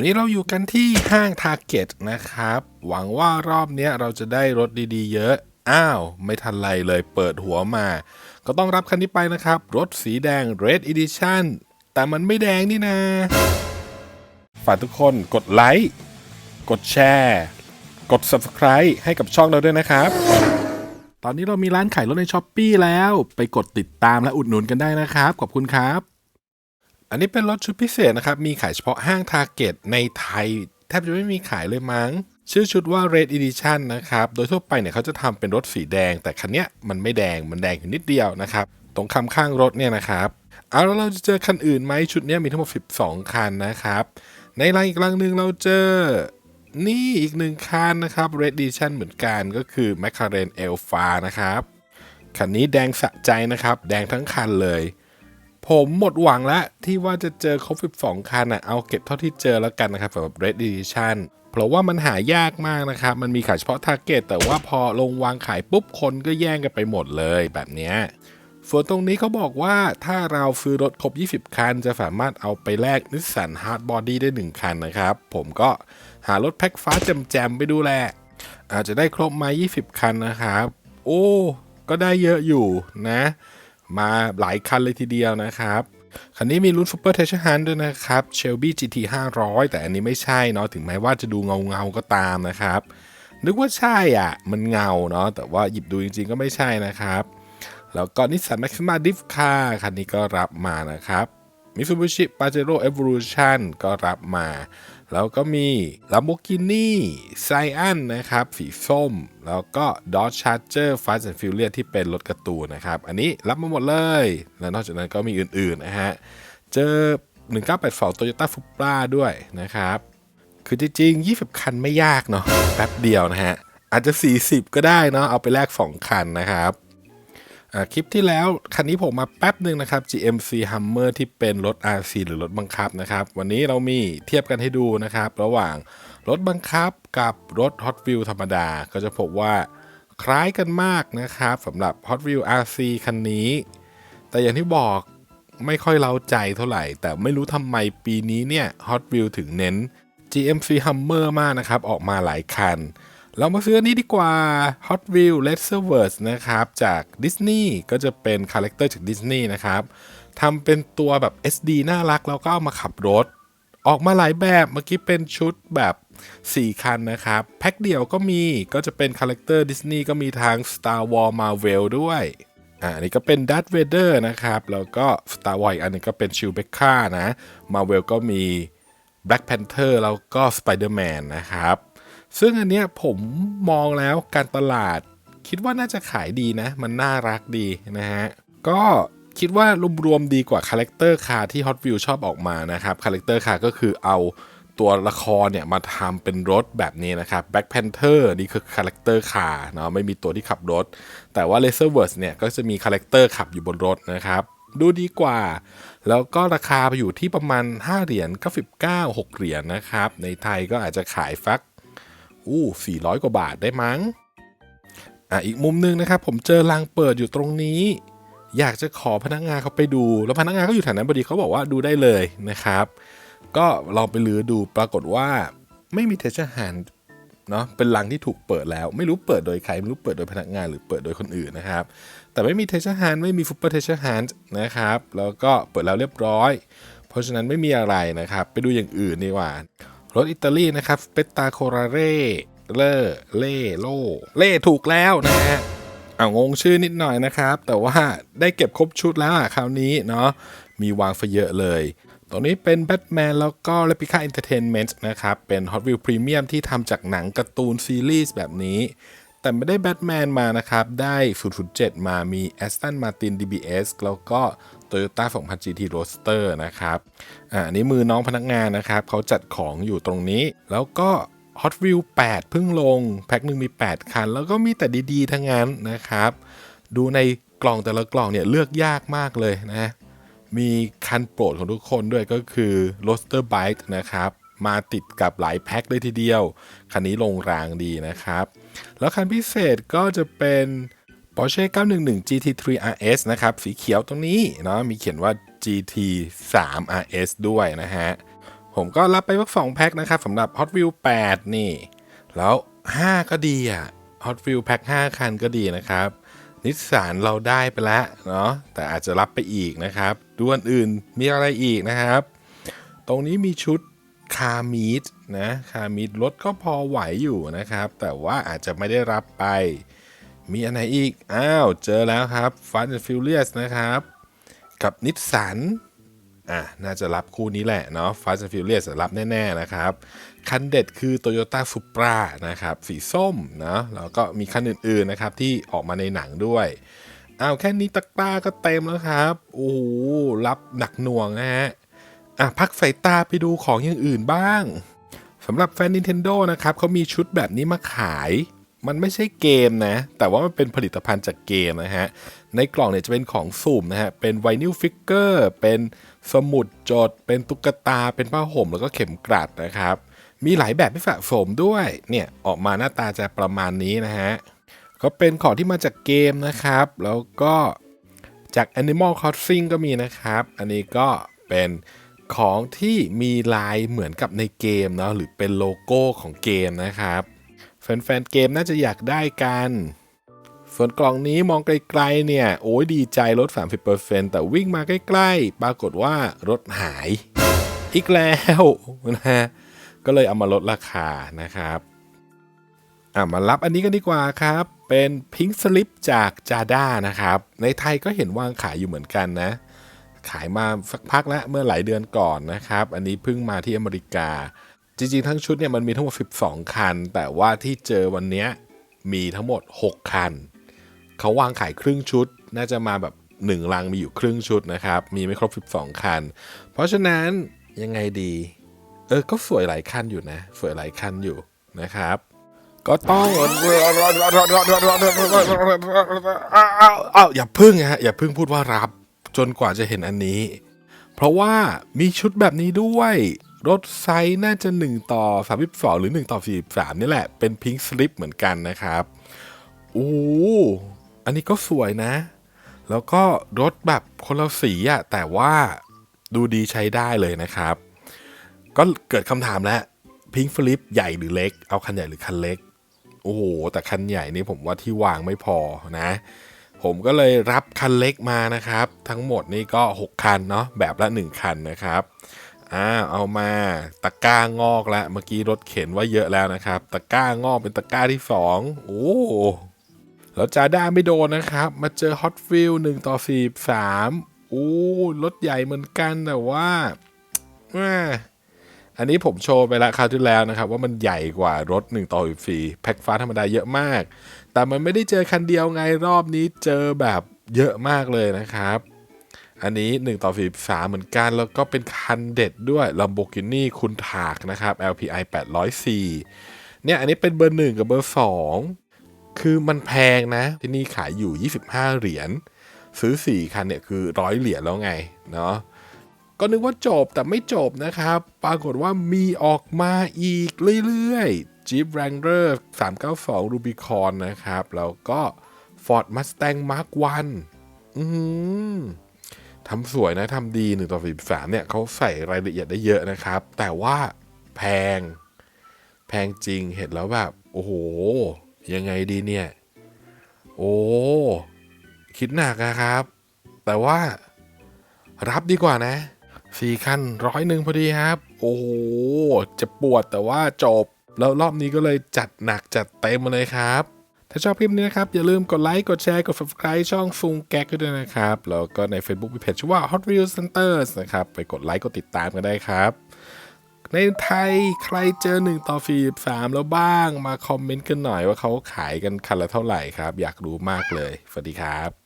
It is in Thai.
วันนี้เราอยู่กันที่ห้างทาร์เก็ตนะครับ หวังว่ารอบนี้เราจะได้รถดีๆ เยอะ อ้าว ไม่ทันไรเลยเปิดหัวมา ก็ต้องรับคันนี้ไปนะครับ รถสีแดง Red Edition แต่มันไม่แดงนี่นะ ฝากทุกคนกดไลค์ กดแชร์ กด Subscribe ให้กับช่องเราด้วยนะครับ ตอนนี้เรามีร้านขายรถในช้อปปีแล้ว ไปกดติดตามและอุดหนุนกันได้นะครับ ขอบคุณครับ อันนี้เป็นรถชุดพิเศษนะครับ มีขายเฉพาะห้างทาร์เก็ตในไทย แทบจะไม่มีขายเลยมั้ง ชื่อชุดว่า Red Edition นะครับ โดยทั่วไปเนี่ยเขาจะทำเป็นรถสีแดง แต่คันเนี้ยมันไม่แดง มันแดงอยู่นิดเดียวนะครับ ตรงคำข้างรถเนี่ยนะครับเอาแล้วเราจะเจอคันอื่นไหมชุดเนี้ยมีทั้งหมด 12 คันนะครับ ในรังอีกรังหนึ่งเราเจอ นี่อีกหนึ่งคันนะครับ Red Edition เหมือนกันก็คือ McLaren Alpha นะครับ คันนี้แดงสะใจนะครับ แดงทั้งคันเลย ผมหมดหวังแล้วที่ว่าจะเจอครบ 12 คันอะเอาเก็บเท่าที่เจอแล้วกันนะครับสำหรับ Red Edition เพราะว่ามันหายากมากนะครับ มันมีขายเฉพาะ Target แต่ว่าพอลงวางขายปุ๊บคนก็แย่งกันไปหมดเลยแบบเนี้ยส่วนตรงนี้เขาบอกว่าถ้าเราซื้อรถครบ 20 คัน จะสามารถเอาไปแลกนิสสันฮาร์ดบอดี้ได้ 1 คันนะครับ ผมก็หารถแพ็คฟ้าแจมๆไปดูแล อาจจะได้ครบมา 20 คันนะครับ โอ้ ก็ได้เยอะอยู่นะ มาหลายคันเลยทีเดียวนะครับคันนี้มีรุ่น Super t e a s u r Hunt ด้วยนะครับ Shelby GT 500 แต่อันนี้ไม่ใช่เนาะถึงแม้ว่าจะดูเงาเงาๆก็ตามนะครับ นึกว่าใช่อะ มันเงาเนาะแต่ว่าหยิบดูจริงๆก็ไม่ใช่นะครับ แล้วก็นิสสัน Maxima Diff Car คันนี้ก็รับมานะครับ Mitsubishi Pajero Evolution ก็รับมา แล้วก็มี Lamborghini Cyan นะครับ สีส้ม แล้วก็ Dodge Charger Fast and Furious ที่เป็นรถกร์ตูนนะครับ อันนี้รับมาหมดเลย และนอกจากนั้นก็มีอื่นๆนะฮะ เจอ 1982 Toyota Supra ด้วยนะครับ คือจริงๆ 20 คันไม่ยากเนาะ แป๊บเดียวนะฮะ อาจจะ 40 ก็ได้เนาะ เอาไปแลก 2 คันนะครับ คลิปที่แล้วคันนี้ผมมาแป๊บหนึ่งนะครับ GMC Hummer ที่เป็นรถ RC หรือรถบังคับนะครับ วันนี้เรามีเทียบกันให้ดูนะครับ ระหว่างรถบังคับกับรถ Hot Wheel ธรรมดา ก็จะพบว่าคล้ายกันมากนะครับสำหรับ Hot Wheel RC คันนี้ แต่อย่างที่บอกไม่ค่อยเล้าใจเท่าไหร่ แต่ไม่รู้ทำไมปีนี้เนี่ย Hot Wheel ถึงเน้น GMC Hummer มากนะครับ ออกมาหลายคัน เรามาซื้อนี้ดีกว่า Hot Wheels l e s e r v e r s นะครับ จากดิสนีย์ก็จะเป็นคาแรคเตอร์จากดิสนีย์นะครับทำเป็นตัวแบบ SD น่ารัก แล้วก็เอามาขับรถ ออกมาหลายแบบเมื่อกี้เป็นชุดแบบ 4 คันนะครับ แพ็คเดียวก็มีก็จะเป็นคาแรคเตอร์ดิสนีย์ก็มีทาง Star Wars Marvel ด้วยอ่าอันนี้ก็เป็น Darth Vader นะครับ แล้วก็ Star Wars อีกอันนึงก็เป็น Chewbacca นะ Marvel ก็มี Black Panther แล้วก็ Spider-Man นะครับ ซึ่งอันเนี้ยผมมองแล้วการตลาด คิดว่าน่าจะขายดีนะ มันน่ารักดีนะฮะ ก็คิดว่ารวมๆดีกว่าคาแรคเตอร์คาร์ที่ Hot Wheels ชอบออกมานะครับคาแรคเตอร์คาร์ก็คือเอาตัวละครเนี่ยมาทำเป็นรถแบบนี้นะครับ Black Panther นี่คือคาแรคเตอร์คาร์เนาะไม่มีตัวที่ขับรถ แต่ว่า Laserverse เนี่ยก็จะมีคาแรคเตอร์ขับอยู่บนรถนะครับ ดูดีกว่า แล้วก็ราคาไปอยู่ที่ประมาณ 5 เหรียญ99 6 เหรียญนะครับ ในไทยก็อาจจะขายฟัก อู้400 กว่าบาทได้มั้ง อะอีกมุมหนึงนะครับผมเจอรางเปิดอยู่ตรงนี้ อยากจะขอพนักงานเขาไปดู แล้วพนักงานก็อยู่แถวนั้นพอดีเขาบอกว่าดูได้เลยนะครับ ก็ลองไปลือดูปรากฏว่าไม่มีเทชแฮนเนาะเป็นลังที่ถูกเปิดแล้ว ไม่รู้เปิดโดยใคร ไม่รู้เปิดโดยพนักงานหรือเปิดโดยคนอื่นนะครับ แต่ไม่มีเทชแฮนไม่มีฟุปเปอร์เทชแฮนนะครับแล้วก็เปิดแล้วเรียบร้อย เพราะฉะนั้นไม่มีอะไรนะครับ ไปดูอย่างอื่นดีกว่า รถอิตาลีนะครับเปตตาโคราเร่เลอเล่โลเล่ถูกแล้วนะฮะเอางงชื่อนิดหน่อยนะครับ แต่ว่าได้เก็บครบชุดแล้วอะคราวนี้เนาะมีวางไฟเยอะเลยตรงนี้เป็นแบทแมนแล้วก็ Replica Entertainment นะครับ เป็น Hot Wheels Premium ที่ทำจากหนังการ์ตูนซีรีส์แบบนี้ แต่ไม่ได้แบทแมนมานะครับ ได้007มามี Aston Martin DBS แล้วก็ Toyota 2000 GT Roadster นะครับอ่าอันนี้มือน้องพนักงานนะครับ เขาจัดของอยู่ตรงนี้ แล้วก็ Hot Wheel 8เพิ่งลง แพ็คหนึ่งมี 8 คัน แล้วก็มีแต่ดีๆ ทั้งนั้นนะครับ ดูในกล่องแต่ละกล่องเนี่ยเลือกยากมากเลยนะ มีคันโปรดของทุกคนด้วยก็คือ Roadster Bike นะครับ มาติดกับหลายแพ็คเลยทีเดียว คันนี้ลงรางดีนะครับ แล้วคันพิเศษก็จะเป็น Porsche 911 GT3 RS นะครับ สีเขียวตรงนี้เนาะมีเขียนว่า GT3 RS ด้วยนะฮะ ผมก็รับไปสักสองแพ็คนะครับสำหรับ Hot Wheels 8 นี่ แล้ว 5 ก็ดีอะ Hot Wheels แพ็ค5 คันก็ดีนะครับนิสสันเราได้ไปแล้วเนาะแต่อาจจะรับไปอีกนะครับดูอันอื่นมีอะไรอีกนะครับ ตรงนี้มีชุด คาร์มีดนะคาร์มีดรถก็พอไหวอยู่นะครับ แต่ว่าอาจจะไม่ได้รับไป มีอันไหนอีก อ้าว เจอแล้วครับ Fast and Furious นะครับ กับนิสสันอะน่าจะรับคู่นี้แหละเนาะ Fast and Furious รับแน่ๆนะครับ คันเด็ดคือ Toyota Supra นะครับ สีส้มเนาะแล้วก็มีคันอื่นๆนะครับที่ออกมาในหนังด้วยอ้าวแค่นี้ตะกร้าก็เต็มแล้วครับ โอ้โหรับหนักหน่วงนะฮะ อะพักสายตาไปดูของอย่างอื่นบ้างสำหรับแฟน Nintendo นะครับเขามีชุดแบบนี้มาขาย มันไม่ใช่เกมนะ แต่ว่ามันเป็นผลิตภัณฑ์จากเกมนะฮะ ในกล่องเนี่ยจะเป็นของสุ่มนะฮะ เป็นไวนิลฟิกเกอร์เป็นสมุดจด เป็นตุ๊กตา เป็นผ้าห่ม แล้วก็เข็มกลัดนะครับ มีหลายแบบให้สะสมด้วย เนี่ยออกมาหน้าตาจะประมาณนี้นะฮะก็เป็นของที่มาจากเกมนะครับ แล้วก็จาก Animal Crossing ก็มีนะครับ อันนี้ก็เป็น ของที่มีลายเหมือนกับในเกมเนาะหรือเป็นโลโก้ของเกมนะครับ แฟนๆเกมน่าจะอยากได้กัน ส่วนกล่องนี้มองไกลๆเนี่ย โอ้ยดีใจลด 30%แต่วิ่งมาใกล้ๆ ปรากฏว่ารถหาย อีกแล้วนะฮะก็เลยเอามาลดราคานะครับอะมารับอันนี้กันดีกว่าครับ เป็นพิง k ์สลิปจากจาด้านะครับ ในไทยก็เห็นวางขายอยู่เหมือนกันนะ ขายมาสักพักแล้วเมื่อหลายเดือนก่อนนะครับ อันนี้เพิ่งมาที่อเมริกา จริงๆ ทั้งชุดเนี่ยมันมีทั้งหมด 12 คัน แต่ว่าที่เจอวันนี้มีทั้งหมด 6 คัน เขาวางขายครึ่งชุด น่าจะมาแบบ1ลังมีอยู่ครึ่งชุดนะครับ มีไม่ครบ 12 คัน เพราะฉะนั้นยังไงดี เออ ก็สวยหลายคันอยู่นะ สวยหลายคันอยู่นะครับ ก็ต้องอ้าวอย่าพึ่งฮะอย่าพึ่งพูดว่ารับ จนกว่าจะเห็นอันนี้ เพราะว่ามีชุดแบบนี้ด้วย รถไซส์น่าจะ 1 ต่อ 32 หรือ 1 ต่อ 43 นี่แหละ เป็นพิง k ์สลิปเหมือนกันนะครับโอ้อันนี้ก็สวยนะ แล้วก็รถแบบคนละสีอะแต่ว่าดูดีใช้ได้เลยนะครับ ก็เกิดคำถามแล้วพิง k ์ฟลิปใหญ่หรือเล็ก เอาคันใหญ่หรือคันเล็ก โอ้โห แต่คันใหญ่นี่ผมว่าที่วางไม่พอนะ ผมก็เลยรับคันเล็กมานะครับ ทั้งหมดนี่ก็ 6 คันเนาะแบบละ 1 คันนะครับอ่าเอามาตะกร้างอกแล้วเมื่อกี้รถเข็นว่าเยอะแล้วนะครับ ตะกร้างอกเป็นตะกร้าที่ 2 โอ้แล้วจาด้าไม่โดนนะครับ มาเจอ Hot w h e e l 1ต่อ43โอ้รถใหญ่เหมือนกันแต่ว่าอันนี้ผมโชว์ไปแล้วคราวที่แล้วนะครับ ว่ามันใหญ่กว่ารถ1ต่อ14แพ็คฟ้าธรรมดาเยอะมาก แต่มันไม่ได้เจอคันเดียวไงรอบนี้เจอแบบเยอะมากเลยนะครับ อันนี้ 1 ต่อ43เหมือนกัน แล้วก็เป็นคันเด็ดด้วย Lamborghini คุณถากนะครับ LPI 804เนี่ยอันนี้เป็นเบอร์ 1 กับเบอร์ 2 คือมันแพงนะ ที่นี่ขายอยู่ 25 เหรียญซื้อ 4 คันเนี่ยคือร้อยเหรียญแล้วไงเนาะก็นึกว่าจบแต่ไม่จบนะครับ ปรากฏว่ามีออกมาอีกเรื่อยๆ Jeep Wrangler 392 Rubicon นะครับ แล้วก็ Ford Mustang Mark 1อืมทำสวยนะทำดี1ต่อ43เนี่ยเขาใส่รายละเอียดได้เยอะนะครับ แต่ว่าแพง แพงจริงเห็นแล้วแบบ โอ้โห ยังไงดีเนี่ย โอ้ คิดหนักนะครับ แต่ว่ารับดีกว่านะสี่คันร้อยหนึ่งพอดีครับ โอ้โหจะปวดแต่ว่าจบ แล้วรอบนี้ก็เลยจัดหนักจัดเต็มมาเลยครับ ถ้าชอบคลิปนี้นะครับ อย่าลืมกดไลค์ กดแชร์ กด subscribe ช่องซุงแก๊กด้วยนะครับ แล้วก็ใน Facebook มีเพจชื่อว่า Hot Wheels Centers นะครับ ไปกดไลค์ กดติดตามกันได้ครับในไทยใครเจอ1ต่อ43แล้วบ้างมาคอมเมนต์กันหน่อยว่าเขาขายกันคันละเท่าไหร่ครับ อยากรู้มากเลย สวัสดีครับ